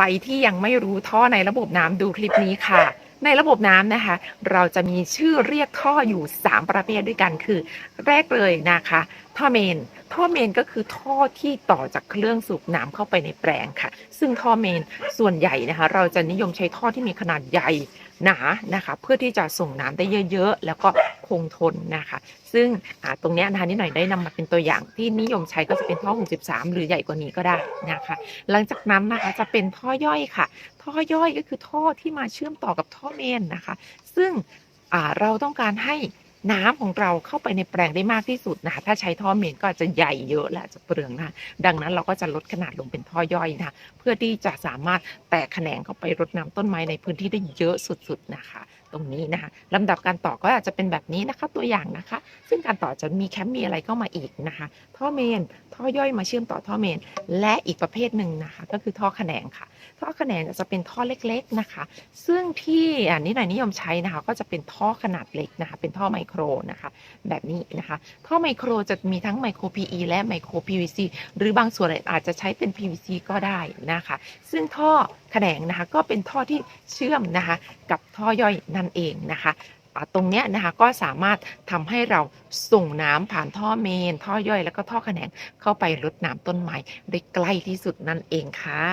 รที่ยังไม่รู้ท่อในระบบน้ำดูคลิปนี้ค่ะ ในระบบน้ำนะคะ เราจะมีชื่อเรียกท่ออยู่ 3 ประเภทด้วยกันคือ แรกเลยนะคะท่อเมน ท่อเมนก็คือท่อที่ต่อจากเครื่องสูบน้ำเข้าไปในแปลงค่ะ ซึ่งท่อเมนส่วนใหญ่นะคะ เราจะนิยมใช้ท่อที่มีขนาดใหญ่หนานะคะ เพื่อที่จะส่งน้ำได้เยอะๆ แล้วก็คงทนนะคะ ซึ่งตรงนี้นะคะนิดหน่อยได้นำมาเป็นตัวอย่างที่นิยมใช้ก็จะเป็นท่อ 63 หรือใหญ่กว่านี้ก็ได้นะคะ หลังจากนั้นนะคะจะเป็นท่อย่อยค่ะ ท่อย่อยก็คือท่อที่มาเชื่อมต่อกับท่อเมนนะคะ ซึ่งเราต้องการให้ น้ำของเราเข้าไปในแปลงได้มากที่สุดนะคะถ้าใช้ท่อเมนก็จะใหญ่เยอะและจะเปลืองนะคะดังนั้นเราก็จะลดขนาดลงเป็นท่อย่อยนะคะเพื่อที่จะสามารถแตกแขนงเข้าไปรดน้ำต้นไม้ในพื้นที่ได้เยอะสุดๆนะคะ ตรงนี้นะคะลำดับการต่อก็อาจจะเป็นแบบนี้นะคะตัวอย่างนะคะ ซึ่งการต่อจะมีแคมมีอะไรเข้ามาอีกนะคะ ท่อเมน ท่อย่อยมาเชื่อมต่อท่อเมน และอีกประเภทหนึ่งนะคะ ก็คือท่อแขนงค่ะ ท่อแขนงจะเป็นท่อเล็กๆนะคะ ซึ่งที่อันนี้หน่อยนิยมใช้นะคะ ก็จะเป็นท่อขนาดเล็กนะคะ เป็นท่อไมโครนะคะ แบบนี้นะคะ ท่อไมโครจะมีทั้งไมโคร PE และไมโคร PVC หรือบางส่วนอาจจะใช้เป็น PVC ก็ได้นะคะ ซึ่งท่อแขนงนะคะ ก็เป็นท่อที่เชื่อมนะคะ กับท่อย่อยนันเองนะคะตรงนี้นะคะก็สามารถทำให้เราส่งน้ำผ่านท่อเมน ท่อย่อยแล้วก็ท่อแขนงเข้าไปรดน้ำต้นไม้ได้ใกล้ที่สุดนั่นเองค่ะ